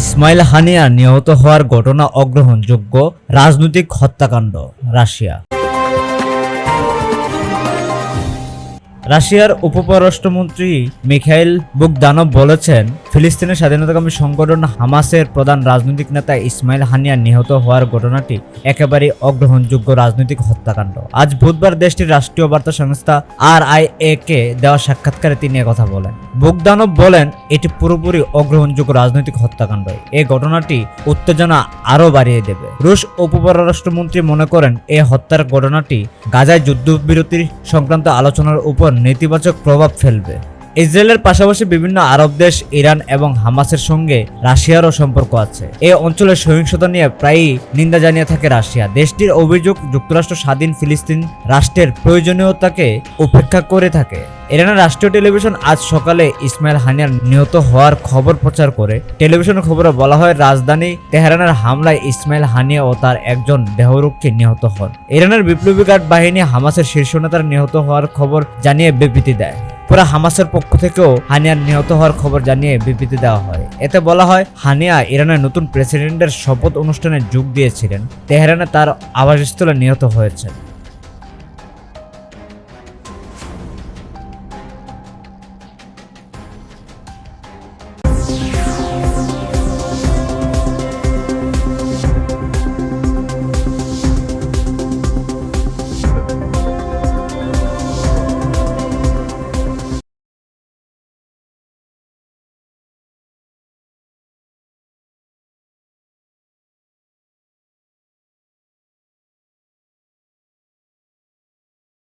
ইসমাইল হানিয়া নিহত হওয়ার ঘটনা অগ্রহণযোগ্য রাজনৈতিক হত্যাকাণ্ড রাশিয়া। রাশিয়ার উপপররাষ্ট্রমন্ত্রী মিখাইল বুকদানভ বলেছেন, ফিলিস্তিনের স্বাধীনতাকামী সংগঠন হামাসের প্রধান রাজনৈতিক নেতা ইসমাইল হানিয়া নিহত হওয়ার ঘটনাটি একেবারে অগ্রহণযোগ্য রাজনৈতিক হত্যাকাণ্ড। আজ বুধবার দেশটির রাষ্ট্রীয় বার্তা সংস্থা আর আই এ কে দেওয়া সাক্ষাৎকারে তিনি কথা বলেন। বুকদানভ বলেন, এটি পুরোপুরি অগ্রহণযোগ্য রাজনৈতিক হত্যাকাণ্ড। এই ঘটনাটি উত্তেজনা আরও বাড়িয়ে দেবে। রুশ উপপররাষ্ট্রমন্ত্রী মনে করেন এই হত্যার ঘটনাটি গাজায় যুদ্ধবিরতির সংক্রান্ত আলোচনার উপর নেতিবাচক প্রভাব ফেলবে। ইসরায়েলের পাশাপাশি বিভিন্ন আরব দেশ, ইরান এবং হামাসের সঙ্গে রাশিয়ারও সম্পর্ক আছে। এই অঞ্চলের সহিংসতা নিয়ে প্রায়ই নিন্দা জানিয়ে থাকে রাশিয়া। দেশটির অভিযোগ যুক্তরাষ্ট্র, স্বাধীন ফিলিস্তিন রাষ্ট্রের প্রয়োজনীয়তাকে উপেক্ষা করে থাকে। ইরানের রাষ্ট্রীয় টেলিভিশন আজ সকালে ইসমাইল হানিয়ার নিহত হওয়ার খবর প্রচার করে। টেলিভিশনের খবরে বলা হয়, রাজধানী তেহরানের হামলায় ইসমাইল হানিয়া ও তার একজন দেহরক্ষী নিহত হন। ইরানের বিপ্লবী গার্ড বাহিনী হামাসের শীর্ষ নেতার নিহত হওয়ার খবর জানিয়ে বিবৃতি দেয়। পুরা হামাসের পক্ষ থেকেও হানিয়ার নিহত হওয়ার খবর জানিয়ে বিবৃতি দেওয়া হয়। এতে বলা হয়, হানিয়া ইরানের নতুন প্রেসিডেন্টের শপথ অনুষ্ঠানে যোগ দিয়েছিলেন। তেহরানে তার আবাসস্থলে নিহত হয়েছেন।